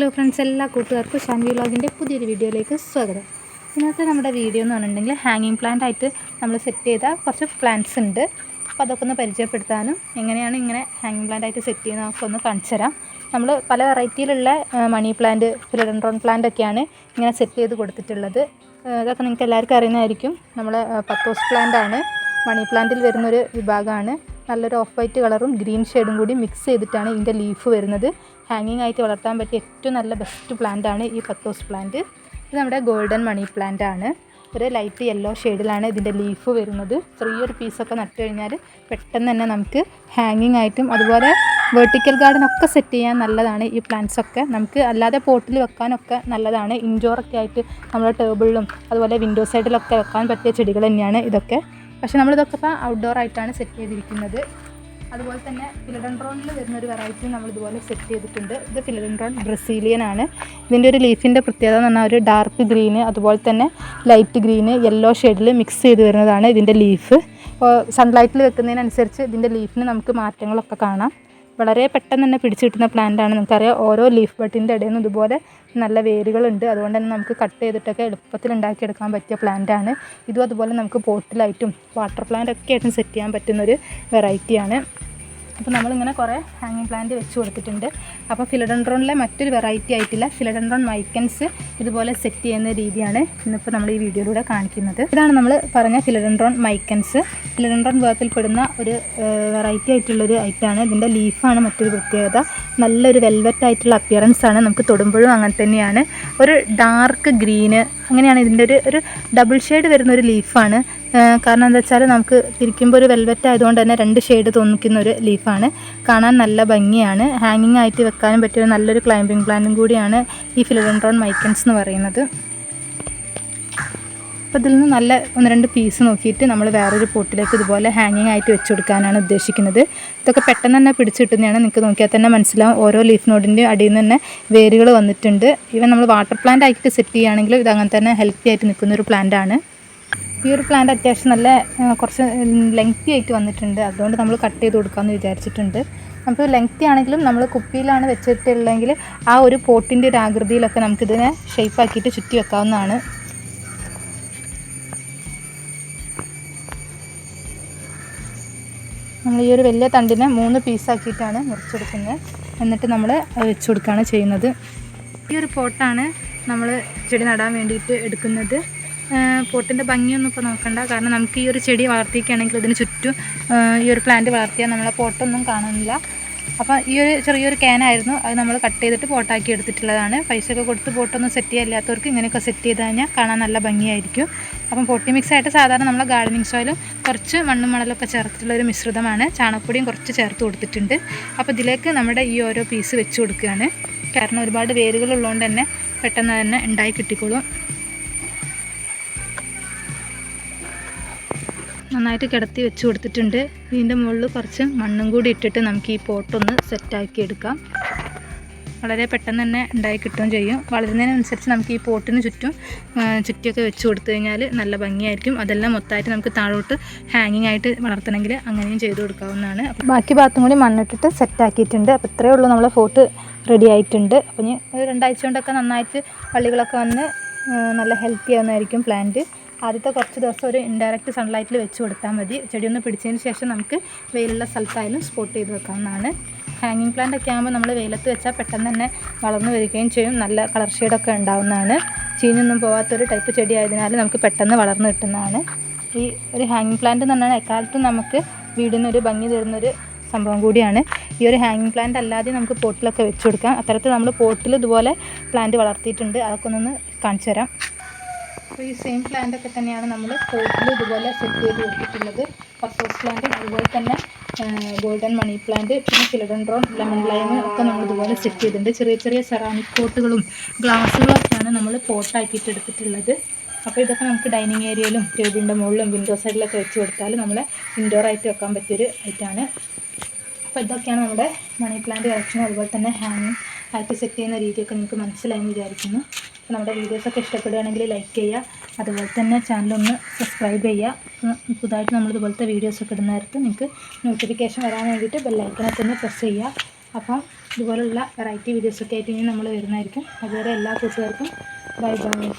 Hello friends എല്ലാ കൂട്ടുകാർക്കും ഷാൻവി വ്ളോഗിന്റെ പുതിയൊരു വീഡിയോയിലേക്ക് സ്വാഗതം. ഇന്നത്തെ നമ്മുടെ വീഡിയോ എന്ന് പറഞ്ഞിട്ടുണ്ടെങ്കിൽ ഹാങ്ങിങ് പ്ലാന്റ് ആയിട്ട് നമ്മൾ സെറ്റ് ചെയ്ത കുറച്ച് പ്ലാന്റ്സ് ഉണ്ട്. അപ്പോൾ അതൊക്കെ ഒന്ന് പരിചയപ്പെടുത്താനും എങ്ങനെയാണ് ഇങ്ങനെ ഹാങ്ങിങ് പ്ലാന്റ് ആയിട്ട് സെറ്റ് ചെയ്യുന്നതൊക്കെ ഒന്ന് കാണിച്ചു തരാം. നമ്മൾ പല വെറൈറ്റിയിലുള്ള മണി പ്ലാന്റ് ഫിലഡൻഡ്രോൺ പ്ലാന്റ് ഒക്കെയാണ് ഇങ്ങനെ സെറ്റ് ചെയ്ത് കൊടുത്തിട്ടുള്ളത്. അതൊക്കെ നിങ്ങൾക്ക് എല്ലാവർക്കും അറിയുന്നതായിരിക്കും. നമ്മൾ പത്തോസ് പ്ലാന്റ് ആണ്. മണി പ്ലാന്റിൽ വരുന്നൊരു വിഭാഗമാണ്. നല്ലൊരു ഓഫ് വൈറ്റ് കളറും ഗ്രീൻ ഷെയ്ഡും കൂടി മിക്സ് ചെയ്തിട്ടാണ് ഇതിന്റെ ലീഫ് വരുന്നത്. ഹാങ്ങിങ് ആയിട്ട് വളർത്താൻ പറ്റിയ ഏറ്റവും നല്ല ബെസ്റ്റ് പ്ലാന്റ് ആണ് ഈ പത്തോസ് പ്ലാന്റ് ഇത് നമ്മുടെ ഗോൾഡൻ മണി പ്ലാന്റ് ആണ്. ഒരു ലൈറ്റ് യെല്ലോ ഷെയ്ഡിലാണ് ഇതിന്റെ ലീഫ് വരുന്നത്. ചെറിയൊരു പീസൊക്കെ നട്ട് കഴിഞ്ഞാൽ പെട്ടെന്ന് തന്നെ നമുക്ക് ഹാങ്ങിങ് ആയിട്ടും അതുപോലെ വെർട്ടിക്കൽ ഗാർഡൻ ഒക്കെ സെറ്റ് ചെയ്യാൻ നല്ലതാണ് ഈ പ്ലാന്റ്സ് ഒക്കെ. നമുക്ക് അല്ലാതെ പോട്ടിൽ വെക്കാനൊക്കെ നല്ലതാണ്. ഇൻഡോറൊക്കെ ആയിട്ട് നമ്മുടെ ടേബിളിലും അതുപോലെ വിൻഡോ സൈഡിലൊക്കെ വെക്കാൻ പറ്റിയ ചെടികൾ തന്നെയാണ് ഇതൊക്കെ. പക്ഷെ നമ്മളിതൊക്കെ ഇപ്പോൾ ഔട്ട്ഡോർ ആയിട്ടാണ് സെറ്റ് ചെയ്തിരിക്കുന്നത്. അതുപോലെ തന്നെ ഫിലഡൻഡ്രോണിൽ വരുന്ന ഒരു വെറൈറ്റി നമ്മൾ ഇതുപോലെ സെറ്റ് ചെയ്തിട്ടുണ്ട്. ഇത് ഫിലഡൻഡ്രോൺ ബ്രസീലിയൻ ആണ്. ഇതിന്റെ ഒരു ലീഫിന്റെ പ്രത്യേകത എന്ന് പറഞ്ഞാൽ ഒരു ഡാർക്ക് ഗ്രീന് അതുപോലെ തന്നെ ലൈറ്റ് ഗ്രീന് യെല്ലോ ഷെയ്ഡിൽ മിക്സ് ചെയ്ത് വരുന്നതാണ് ഇതിന്റെ ലീഫ് സൺലൈറ്റിൽ വെക്കുന്നതിനനുസരിച്ച് ഇതിന്റെ ലീഫിന് നമുക്ക് മാറ്റങ്ങളൊക്കെ കാണാം. വളരെ പെട്ടെന്ന് തന്നെ പിടിച്ചു കിട്ടുന്ന പ്ലാന്റ് ആണ്. നമുക്കറിയാം ഓരോ ലീഫ് ബട്ടിന്റെ ഇടയിൽ നിന്നും ഇതുപോലെ നല്ല വേരുകളുണ്ട്. അതുകൊണ്ട് തന്നെ നമുക്ക് കട്ട് ചെയ്തിട്ടൊക്കെ എളുപ്പത്തിൽ ഉണ്ടാക്കിയെടുക്കാൻ പറ്റിയ പ്ലാന്റ് ആണ്. ഇതും അതുപോലെ നമുക്ക് പോട്ടിലായിട്ടും വാട്ടർ പ്ലാന്റ് ഒക്കെ ആയിട്ടും സെറ്റ് ചെയ്യാൻ പറ്റുന്നൊരു വെറൈറ്റിയാണ് അപ്പോൾ നമ്മളിങ്ങനെ കുറേ ഹാങ്ങിങ് പ്ലാന്റ് വെച്ച് കൊടുത്തിട്ടുണ്ട്. അപ്പോൾ ഫിലഡൻഡ്രോണിലെ മറ്റൊരു വെറൈറ്റി ആയിട്ടില്ല ഫിലഡൻഡ്രോൺ മൈക്കൻസ് ഇതുപോലെ സെറ്റ് ചെയ്യുന്ന രീതിയാണ് ഇന്നിപ്പോൾ നമ്മൾ ഈ വീഡിയോയിലൂടെ കാണിക്കുന്നത്. ഇതാണ് നമ്മൾ പറഞ്ഞ ഫിലഡൻഡ്രോൺ മൈക്കൻസ് ഫിലഡൻഡ്രോൺ വേർത്തിൽപ്പെടുന്ന ഒരു വെറൈറ്റി ആയിട്ടുള്ളൊരു ഐറ്റമാണ് ഇതിന്റെ ലീഫാണ് മറ്റൊരു പ്രത്യേകത. നല്ലൊരു വെൽവെറ്റ് ആയിട്ടുള്ള അപ്പിയറൻസ് ആണ് നമുക്ക് തൊടുമ്പോഴും അങ്ങനെ തന്നെയാണ്. ഒരു ഡാർക്ക് ഗ്രീന് അങ്ങനെയാണ് ഇതിന്റെ ഒരു ഒരു ഡബിൾ ഷെയ്ഡ് വരുന്ന ഒരു ലീഫാണ് കാരണം എന്താ വെച്ചാൽ നമുക്ക് തിരിക്കുമ്പോൾ ഒരു വെൽവെറ്റ് ആയതുകൊണ്ട് തന്നെ രണ്ട് ഷെയ്ഡ് തോന്നിക്കുന്ന ഒരു ലീഫാണ് കാണാൻ നല്ല ഭംഗിയാണ്. ഹാങ്ങിങ് ആയിട്ട് വെക്കാനും പറ്റിയ നല്ലൊരു ക്ലൈമ്പിംഗ് പ്ലാനും കൂടിയാണ് ഈ ഫിലഡൻഡ്രോൺ മൈക്കൻസ് എന്ന് പറയുന്നത്. അപ്പോൾ ഇതിൽ നിന്ന് നല്ല ഒന്ന് രണ്ട് പീസ് നോക്കിയിട്ട് നമ്മൾ വേറൊരു പോട്ടിലേക്ക് ഇതുപോലെ ഹാങ്ങിങ് ആയിട്ട് വെച്ച് കൊടുക്കാനാണ് ഉദ്ദേശിക്കുന്നത്. ഇതൊക്കെ പെട്ടെന്ന് തന്നെ പിടിച്ച് കിട്ടുന്നതാണ്. നിങ്ങൾക്ക് നോക്കിയാൽ തന്നെ മനസ്സിലാവും. ഓരോ ലീഫ് നോഡിന്റെ അടിയിൽ നിന്ന് തന്നെ വേരുകൾ വന്നിട്ടുണ്ട്. ഇവ നമ്മൾ വാട്ടർ പ്ലാന്റ് ആയിട്ട് സെറ്റ് ചെയ്യുകയാണെങ്കിൽ ഇത് അങ്ങനെ തന്നെ ഹെൽത്തി ആയിട്ട് നിൽക്കുന്ന ഒരു പ്ലാന്റ് ആണ്. ഈ ഒരു പ്ലാന്റ് അത്യാവശ്യം നല്ല കുറച്ച് ലെങ്ത്തി ആയിട്ട് വന്നിട്ടുണ്ട്. അതുകൊണ്ട് നമ്മൾ കട്ട് ചെയ്ത് കൊടുക്കാമെന്ന് വിചാരിച്ചിട്ടുണ്ട്. നമുക്ക് ലെങ്ത്തി ആണെങ്കിലും നമ്മൾ കുപ്പിയിലാണ് വെച്ചിട്ടുള്ളതെങ്കിൽ ആ ഒരു പോട്ടിന്റെ ഒരു ആകൃതിയിലൊക്കെ നമുക്കിതിനെ ഷേപ്പ് ആക്കിയിട്ട് ചുറ്റി വെക്കാവുന്നതാണ്. നമ്മൾ ഈ ഒരു വലിയ തണ്ടിനെ മൂന്ന് പീസാക്കിയിട്ടാണ് മുറിച്ചെടുക്കുന്നത്. എന്നിട്ട് നമ്മൾ വെച്ചു കൊടുക്കുകയാണ് ചെയ്യുന്നത്. ഈ ഒരു പോട്ടാണ് നമ്മൾ ചെടി നടാൻ വേണ്ടിയിട്ട് എടുക്കുന്നത്. പോട്ടിന്റെ ഭംഗിയൊന്നും ഇപ്പോൾ നോക്കണ്ട. കാരണം നമുക്ക് ഈ ഒരു ചെടി വളർത്തിക്കുകയാണെങ്കിൽ ഇതിന് ചുറ്റും ഈ ഒരു പ്ലാന്റ് വളർത്തിയാൽ നമ്മളെ പോട്ടൊന്നും കാണുന്നില്ല അപ്പോൾ ഈ ഒരു ചെറിയൊരു ക്യാനായിരുന്നു അത് നമ്മൾ കട്ട് ചെയ്തിട്ട് പോട്ടാക്കി എടുത്തിട്ടുള്ളതാണ്. പൈസയൊക്കെ കൊടുത്ത് പോട്ടൊന്നും സെറ്റ് ചെയ്യാത്തവർക്ക് ഇങ്ങനെയൊക്കെ സെറ്റ് ചെയ്ത് കഴിഞ്ഞാൽ കാണാൻ നല്ല ഭംഗിയായിരിക്കും. അപ്പം പൊട്ടി മിക്സ് ആയിട്ട് സാധാരണ നമ്മൾ ഗാർഡനിങ് സോയിലും കുറച്ച് മണ്ണും മണലൊക്കെ ചേർത്തിട്ടുള്ള ഒരു മിശ്രിതമാണ്. ചാണകപ്പൊടിയും കുറച്ച് ചേർത്ത് കൊടുത്തിട്ടുണ്ട്. അപ്പോൾ ഇതിലേക്ക് നമ്മുടെ ഈ ഓരോ പീസ് വെച്ച് കൊടുക്കുകയാണ്. കാരണം ഒരുപാട് വേരുകളുള്ളതുകൊണ്ട് തന്നെ പെട്ടെന്ന് തന്നെ ഉണ്ടായി കിട്ടിക്കോളും. നന്നായിട്ട് കിടത്തി വെച്ച് കൊടുത്തിട്ടുണ്ട്. ഇതിന്റെ മുകളിൽ കുറച്ച് മണ്ണും കൂടി ഇട്ടിട്ട് നമുക്ക് ഈ പോട്ടൊന്ന് സെറ്റാക്കി എടുക്കാം. വളരെ പെട്ടെന്ന് തന്നെ ഉണ്ടായി കിട്ടുകയും ചെയ്യും. വളരുന്നതിനനുസരിച്ച് നമുക്ക് ഈ പോട്ടിന് ചുറ്റും ചുറ്റിയൊക്കെ വെച്ച് കൊടുത്തു കഴിഞ്ഞാൽ നല്ല ഭംഗിയായിരിക്കും. അതെല്ലാം മൊത്തമായിട്ട് നമുക്ക് താഴോട്ട് ഹാങ്ങിങ് ആയിട്ട് വളർത്തണമെങ്കിൽ അങ്ങനെയും ചെയ്ത് കൊടുക്കാവുന്നതാണ്. ബാക്കി ഭാഗത്തും കൂടി മണ്ണിട്ടിട്ട് സെറ്റാക്കിയിട്ടുണ്ട് അപ്പോൾ ഇത്രയേ ഉള്ളൂ നമ്മളെ ഫോട്ട് റെഡി ആയിട്ടുണ്ട്. അപ്പോൾ ഇനി ഒരു രണ്ടാഴ്ച കൊണ്ടൊക്കെ നന്നായിട്ട് വള്ളികളൊക്കെ വന്ന് നല്ല ഹെൽത്തി ആവുന്നതായിരിക്കും പ്ലാന്റ് ആദ്യത്തെ കുറച്ച് ദിവസം ഒരു ഇൻഡയറക്റ്റ് സൺലൈറ്റിൽ വെച്ച് കൊടുത്താൽ മതി. ചെടി ഒന്ന് പിടിച്ചതിന് ശേഷം നമുക്ക് വെയിലുള്ള സ്ഥലത്തായാലും സ്പോട്ട് ചെയ്ത് വെക്കാവുന്നതാണ്. ഹാങ്ങിങ് പ്ലാന്റ് ഒക്കെ ആകുമ്പോൾ നമ്മൾ വെയിലത്ത് വെച്ചാൽ പെട്ടെന്ന് തന്നെ വളർന്നു വരികയും ചെയ്യും. നല്ല കളർ ഷെയ്ഡൊക്കെ ഉണ്ടാവുന്നതാണ്. ചീഞ്ഞൊന്നും പോകാത്തൊരു ടൈപ്പ് ചെടി ആയതിനാൽ നമുക്ക് പെട്ടെന്ന് വളർന്നു കിട്ടുന്നതാണ്. ഈ ഒരു ഹാങ്ങിങ് പ്ലാന്റ് എന്ന് പറഞ്ഞാൽ എക്കാലത്തും നമുക്ക് വീടിനൊരു ഭംഗി തരുന്നൊരു സംഭവം കൂടിയാണ്. ഈ ഒരു ഹാങ്ങിങ് പ്ലാന്റ് അല്ലാതെ നമുക്ക് പോട്ടിലൊക്കെ വെച്ച് കൊടുക്കാം. അത്തരത്തിൽ നമ്മൾ പോട്ടിൽ ഇതുപോലെ പ്ലാന്റ് വളർത്തിയിട്ടുണ്ട്. അതൊക്കെ ഒന്ന് കാണിച്ചു തരാം. അപ്പോൾ ഈ സെയിം പ്ലാന്റ് ഒക്കെ തന്നെയാണ് നമ്മൾ പോട്ടിൽ ഇതുപോലെ സെറ്റ് ചെയ്ത് കൊടുത്തിട്ടുള്ളത് പർപ്പോസ് പ്ലാന്റും അതുപോലെ തന്നെ ഗോൾഡൻ മണി പ്ലാന്റ് പിന്നെ ഫിലഡൻഡ്രോൺ ലെമൺ ലൈം ഒക്കെ നമ്മൾ ഇതുപോലെ സെറ്റ് ചെയ്തിട്ടുണ്ട്. ചെറിയ ചെറിയ സെറാമിക് പോട്ടുകളും ഗ്ലാസ്സുകളും ഒക്കെയാണ് നമ്മൾ പോട്ടാക്കിയിട്ട് എടുത്തിട്ടുള്ളത്. അപ്പോൾ ഇതൊക്കെ നമുക്ക് ഡൈനിങ് ഏരിയയിലും ടേബിളിന്റെ മുകളിലും വിൻഡോ സൈഡിലൊക്കെ വെച്ച് കൊടുത്താൽ നമ്മളെ ഇൻഡോർ ആയിട്ട് വെക്കാൻ പറ്റിയൊരു ഐറ്റാണ് അപ്പോൾ ഇതൊക്കെയാണ് നമ്മുടെ മണി പ്ലാന്റ് കളക്ഷൻ അതുപോലെ തന്നെ ഹാങ്ങിങ് ആയിട്ട് സെറ്റ് ചെയ്യുന്ന രീതിയൊക്കെ നിങ്ങൾക്ക് മനസ്സിലായെന്ന് വിചാരിക്കുന്നു. അപ്പോൾ നമ്മുടെ വീഡിയോസൊക്കെ ഇഷ്ടപ്പെടുകയാണെങ്കിൽ ലൈക്ക് ചെയ്യുക. അതുപോലെ തന്നെ ചാനലൊന്ന് സബ്സ്ക്രൈബ് ചെയ്യുക. പുതുതായിട്ട് നമ്മൾ ഇതുപോലത്തെ വീഡിയോസൊക്കെ ഇടുന്ന നേരത്ത് നിങ്ങൾക്ക് നോട്ടിഫിക്കേഷൻ വരാൻ വേണ്ടിയിട്ട് ബെല്ലൈക്കനെ തന്നെ പ്രസ് ചെയ്യുക. അപ്പം ഇതുപോലുള്ള വെറൈറ്റി വീഡിയോസൊക്കെ ആയിട്ട് ഇനി നമ്മൾ വരുന്നതായിരിക്കും. അതുവരെ എല്ലാ കൂട്ടുകാർക്കും ബൈ ബൈ